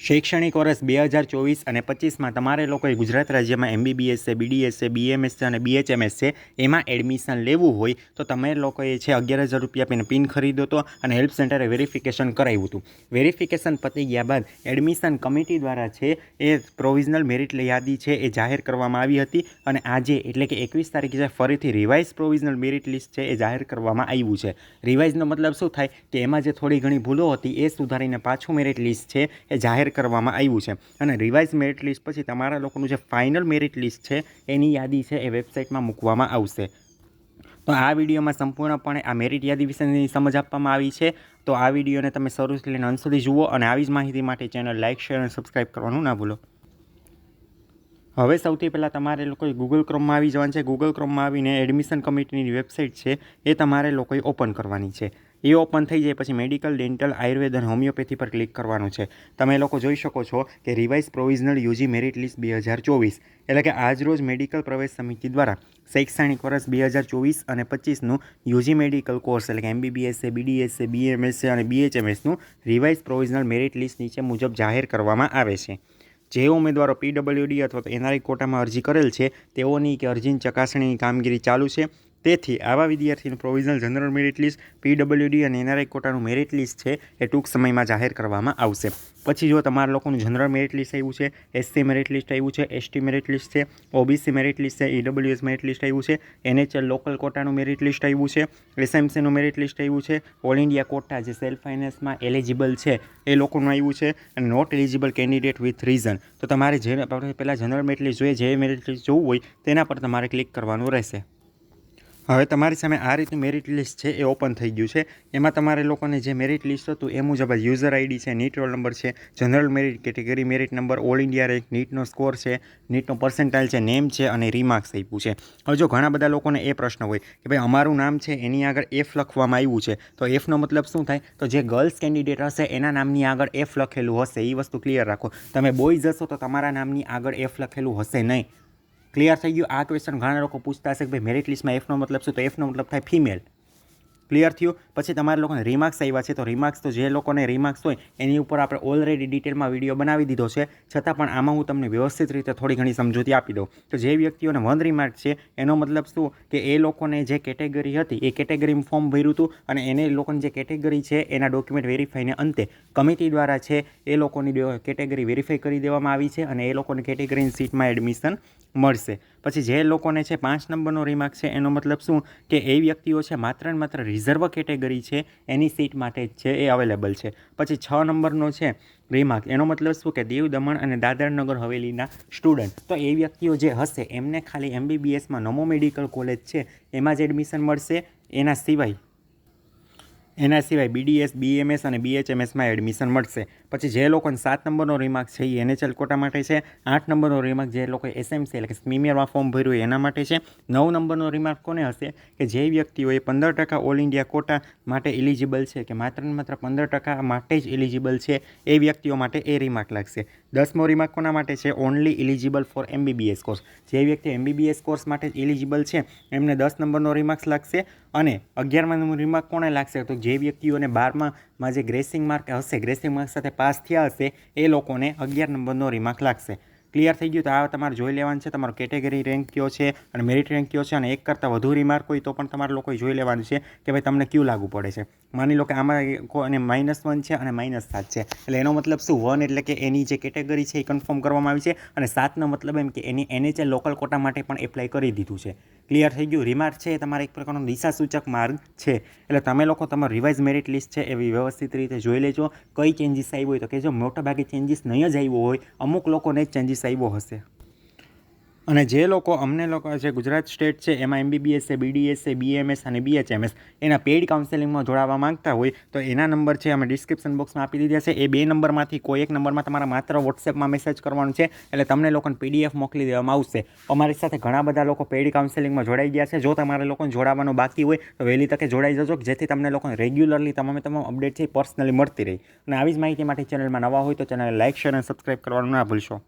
શૈક્ષણિક વર્ષ બે હજાર ચોવીસ અને પચીસમાં તમારે લોકોએ ગુજરાત રાજ્યમાં એમબીબીએસ છે બીડીએસ છે બીએમએસ છે અને બીએચએમએસ છે, એમાં એડમિશન લેવું હોય તો તમે લોકોએ છે અગિયાર હજાર રૂપિયા આપીને પિન ખરીદ્યો હતો અને હેલ્પ સેન્ટરે વેરિફિકેશન કરાવ્યું હતું. વેરિફિકેશન પતી ગયા બાદ એડમિશન કમિટી દ્વારા છે એ પ્રોવિઝનલ મેરિટ યાદી છે એ જાહેર કરવામાં આવી હતી અને આજે એટલે કે એકવીસ તારીખે ફરીથી રિવાઇઝ પ્રોવિઝનલ મેરિટ લિસ્ટ છે એ જાહેર કરવામાં આવ્યું છે. રિવાઇઝનો મતલબ શું થાય? કે એમાં જે થોડી ઘણી ભૂલો હતી એ સુધારીને પાછું મેરિટ લિસ્ટ છે એ જાહેર કરવામાં આવ્યું છે. અને રિવાઇઝ મેરિટ લિસ્ટ પછી તમારા લોકોનું જે ફાઇનલ મેરિટ લિસ્ટ છે, એની યાદી છે એ વેબસાઇટમાં મૂકવામાં આવશે. તો આ વિડીયોમાં સંપૂર્ણપણે આ મેરિટ યાદી વિશેની સમજ આપવામાં આવી છે. તો આ વિડીયોને તમે શરૂથી લઈને અંત સુધી જુઓ અને આવી જ માહિતી માટે ચેનલ લાઇક, શેર અને સબસ્ક્રાઈબ કરવાનું ના ભૂલો. હવે સૌથી પહેલાં તમારે લોકોએ ગૂગલ ક્રોમમાં આવી જવાનું છે. ગૂગલ ક્રોમમાં આવીને એડમિશન કમિટીની વેબસાઇટ છે એ તમારે લોકોએ ઓપન કરવાની છે. એ ઓપન થઈ જાય પછી મેડિકલ, ડેન્ટલ, આયુર્વેદ અને હોમિયોપેથી પર ક્લિક કરવાનું છે. તમે લોકો જોઈ શકો છો કે revise provisional UG merit list બે હજાર ચોવીસ. એટલે કે આજરોજ મેડિકલ પ્રવેશ સમિતિ દ્વારા શૈક્ષણિક વર્ષ બે હજાર ચોવીસ અને પચીસનું યુજી મેડિકલ કોર્સ એટલે કે એમબીબીએસ છે બીડીએસ બીએમએસ અને બીએચએમએસનું રિવાઇઝ પ્રોવિઝનલ મેરિટ લિસ્ટ નીચે મુજબ જાહેર કરવામાં આવે છે. જે ઉમેદવારો પીડબ્લ્યુડી અથવા તો એનઆરઆઈ કોટામાં અરજી કરેલ છે, તેઓની કે અરજીની ચકાસણીની કામગીરી ચાલુ છે. તેથી આવા વિદ્યાર્થીનું provisional general merit list PWD અને એનઆરઆઈ કોટાનું મેરિટ લિસ્ટ છે એ ટૂંક સમયમાં જાહેર કરવામાં આવશે પછી જો તમારા લોકોનું જનરલ મેરિટ લિસ્ટ આવ્યું છે એસસી મેરિટ લિસ્ટ આવ્યું છે એસટી મેરિટ લિસ્ટ છે ઓબીસી મેરિટ લિસ્ટ છે ઈડબ્લ્યુએસ મેરિટ લિસ્ટ આવ્યું છે એનએચએલ લોકલ કોટાનું મેરિટ લિસ્ટ આવ્યું છે એસએમસીનું મેરિટ લિસ્ટ આવ્યું છે ઓલ ઇન્ડિયા કોટા જે સેલ્ફ ફાઇનાન્સમાં એલિજિબલ છે એ લોકોનું આવ્યું છે અને not eligible candidate with reason તો તમારે જે પહેલાં જનરલ મેરિટ લિસ્ટ જોઈએ જે મેરિટ લિસ્ટ જોવું હોય તેના પર તમારે ક્લિક કરવાનું રહેશે હવે તમારી સામે આ રીતનું મેરિટ લિસ્ટ છે એ ઓપન થઈ ગયું છે. એમાં તમારે લોકોને જે મેરિટ લિસ્ટ હતું એ મુજબ યુઝર આઈડી છે નીટ રોલ નંબર છે general merit category merit number all India rank નીટનો score છે નીટનો પર્સન્ટાઇલ છે નેમ છે અને રિમાર્ક્સ આપ્યું છે. હવે જો ઘણા બધા લોકોને એ પ્રશ્ન હોય કે ભાઈ અમારું નામ છે એની આગળ એફ લખવામાં આવ્યું છે, તો એફનો મતલબ શું થાય? તો જે ગર્લ્સ કેન્ડિડેટ હશે એના નામની આગળ એફ લખેલું હશે. એ વસ્તુ ક્લિયર રાખો. તમે બોયઝ હશો તો તમારા નામની આગળ એફ લખેલું હશે નહીં. ક્લિયર થઈ ગયું. આ ક્વેશ્ચન ઘણા લોકો પૂછતા હશે કે ભાઈ મેરિટ લિસ્ટમાં એફનો મતલબ શું? તો એફનો મતલબ થાય ફિમેલ ક્લિયર થયું. પછી તમારા લોકોને રિમાર્ક્સ આવ્યા છે, તો રિમાર્ક્સ તો જે લોકોને રિમાર્ક્સ હોય, એની ઉપર આપણે ઓલરેડી ડિટેલમાં વીડિયો બનાવી દીધો છે. છતાં પણ આમાં હું તમને વ્યવસ્થિત રીતે થોડી ઘણી સમજૂતી આપી દઉં. તો જે વ્યક્તિઓને વન રિમાર્ક છે, એનો મતલબ શું? કે એ લોકોને જે કેટેગરી હતી, એ કેટેગરીમાં ફોર્મ ભર્યું હતું અને એને લોકોની જે કેટેગરી છે, એના ડોક્યુમેન્ટ વેરીફાઈને અંતે કમિટી દ્વારા છે, એ લોકોની કેટેગરી વેરીફાઈ કરી દેવામાં આવી છે અને એ લોકોની કેટેગરીની સીટમાં એડમિશન મળશે. પછી જે લોકોને છે પાંચ નંબરનો રિમાર્ક છે, એનો મતલબ શું? કે એ વ્યક્તિઓ છે માત્ર ને માત્ર રિઝર્વ કેટેગરી છે, એની સીટ માટે જ છે, એ અવેલેબલ છે. પછી છ નંબરનો છે રિમાર્ક એનો મતલબ શું? કે દીવ દમણ અને દાદરા નગર હવેલીના સ્ટુડન્ટ તો એ વ્યક્તિઓ જે હશે, એમને ખાલી એમબીબીએસમાં નમો મેડિકલ કોલેજ છે, એમાં જ એડમિશન મળશે, એના સિવાય એના સિવાય બીડીએસ બીએમએસ અને બીએચએમએસમાં એડમિશન મળશે. પછી જે લોકોને સાત નંબરનો રિમાર્ક છે એ એનએચએલ કોટા માટે છે, આઠ નંબરનો રિમાર્ક જે લોકોએ એસએમસી એટલે કે સ્મીમિયરમાં ફોર્મ ભર્યું એના માટે છે, નવ નંબરનો રિમાર્ક કોને હશે? કે જે વ્યક્તિઓએ પંદર ટકા ઓલ ઇન્ડિયા કોટા માટે એલિજિબલ છે, કે માત્ર ને માત્ર પંદર ટકા માટે જ એલિજિબલ છે, એ વ્યક્તિઓ માટે એ રિમાર્ક લાગશે. દસમો રિમાર્ક કોના માટે છે? Only eligible for MBBS course જે વ્યક્તિ એમબીબીએસ કોર્સ માટે જ એલિજિબલ છે, એમને દસ નંબરનો રિમાર્ક્સ લાગશે અને અગિયારમાં રિમાર્ક કોને લાગશે? તો જે વ્યક્તિઓને બારમામાં જે ગ્રેસિંગ માર્ક હશે ગ્રેસિંગ માર્ક સાથે પાસ થયા હશે, એ લોકોને અગિયાર નંબરનો રિમાર્ક લાગશે. ક્લિયર થઈ ગયું તો આ તમારે જોઈ લેવાનું છે, તમારો કેટેગરી રેન્ક કયો છે અને મેરિટ રેન્ક કયો છે અને એક કરતાં વધુ રિમાર્ક હોય તો પણ તમારે લોકોએ જોઈ લેવાનું છે કે ભાઈ તમને ક્યુ લાગુ પડે છે. માની લો કે આમાં અને માઇનસ વન છે અને માઇનસ સાત છે. એટલે એનો મતલબ શું? વન એટલે કે એની જે કેટેગરી છે એ કન્ફર્મ કરવામાં આવી છે અને સાતનો મતલબ એમ કે એની એનએચએ લોકલ કોટા માટે પણ એપ્લાય કરી દીધું છે. ક્લિયર થઈ ગયું. રિમાર્ક છે એ તમારા એક પ્રકારનો દિશાસૂચક માર્ગ છે. એટલે તમે લોકો તમારું રિવાઇઝ મેરિટ લિસ્ટ છે એવી વ્યવસ્થિત રીતે જોઈ લેજો. કઈ ચેન્જીસ આવ્યો હોય તો કે જો મોટાભાગે ચેન્જીસ નહીં જ આવ્યો હોય. અમુક લોકોને જ ચેન્જીસ આવ્યો હશે. અને જે લોકો અમને લોકો જે ગુજરાત સ્ટેટ છે, એમાં એમબીબીએસ છે બીડીએસ છે બીએમએસ અને બીએચએમએસ એના પેઇડ કાઉન્સેલિંગમાં જોડાવા માંગતા હોય, તો એના નંબર છે, અમે ડિસ્ક્રિપ્શન બોક્સમાં આપી દીધા છે. એ બે નંબરમાંથી કોઈ એક નંબરમાં તમારા માત્ર વોટ્સએપમાં મેસેજ કરવાનું છે, એટલે તમને લોકોને પીડીએફ મોકલી દેવામાં આવશે. અમારી સાથે ઘણા બધા લોકો પેઇડ કાઉન્સેલિંગમાં જોડાઈ ગયા છે. જો તમારે લોકોને જોડાવાનું બાકી હોય, તો વહેલી તકે જોડાઈ જજો જેથી તમને લોકોને રેગ્યુલરલી તમામે તમામ અપડેટ છે પર્સનલી મળતી રહી. અને આવી જ માહિતી માટે ચેનલમાં નવા હોય તો ચેનલ લાઇક શેર અને સબસ્ક્રાઈબ કરવાનું ના ભૂલશો.